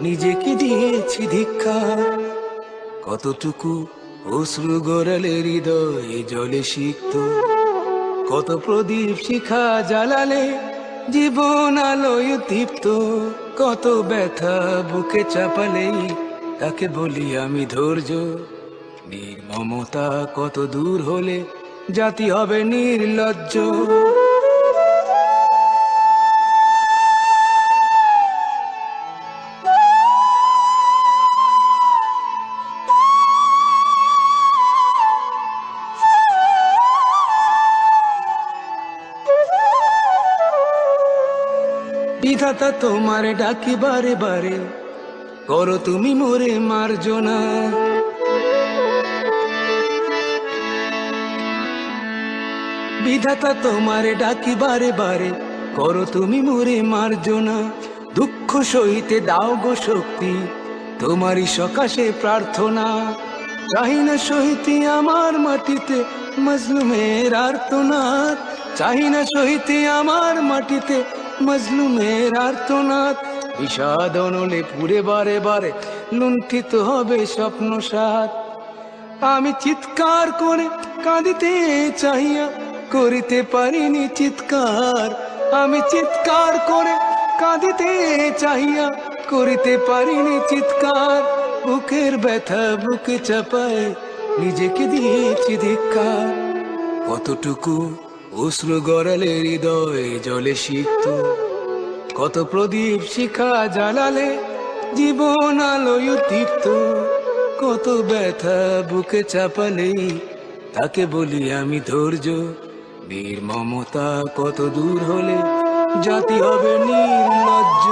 নিজেকে দিয়েছি ধিক্কার কতটুকু অশ্রু গড়ালে হৃদয় জলে শিখত কত প্রদীপ শিখা জ্বালালে জীবন আলোয় দীপ্ত কত ব্যথা বুকে চাপালেই তাকে বলি আমি ধৈর্য। নির্মমতা কত দূর হলে জাতি হবে নির্লজ্জ। বিধাতা তোমার ডাকি বারে বারে। করো তুমি মোরে মার্জনা। বিধাতা তোমার ডাকি বারে বারে। করো তুমি মোরে মার্জনা। দুঃখ সহিতে দাও গো শক্তি। তোমারই সকাশে প্রার্থনা। চাহি না সহিতে আমার মাটিতে মজলুমের আর্তনাদ। চাহি না সহিতে আমার মাটিতে মজলুমের আর্তনাদ। বিষাদ অনলে পুরে বারে বারে লুণ্ঠিত হবে স্বপ্ন সাত আমি চিৎকার করে কাঁদিতে চাহিয়া করিতে পারিনি চিৎকার। আমি চিৎকার করে কাঁদিতে চাহিয়া করিতে পারিনি চিৎকার। বুকের ব্যথা বুকে চাপায় নিজেকে দিয়েছি ধিক্কার। কতটুকু অশ্রু গড়ালে হৃদয়ে জলে শিখত কত প্রদীপ শিখা জ্বালালে জীবন আলোয় তীর্থ কত ব্যথা বুকে চাপালে তাকে বলি আমি ধৈর্য। বীর মমতা কত দূর হলে জাতি হবে নির্লজ্জ।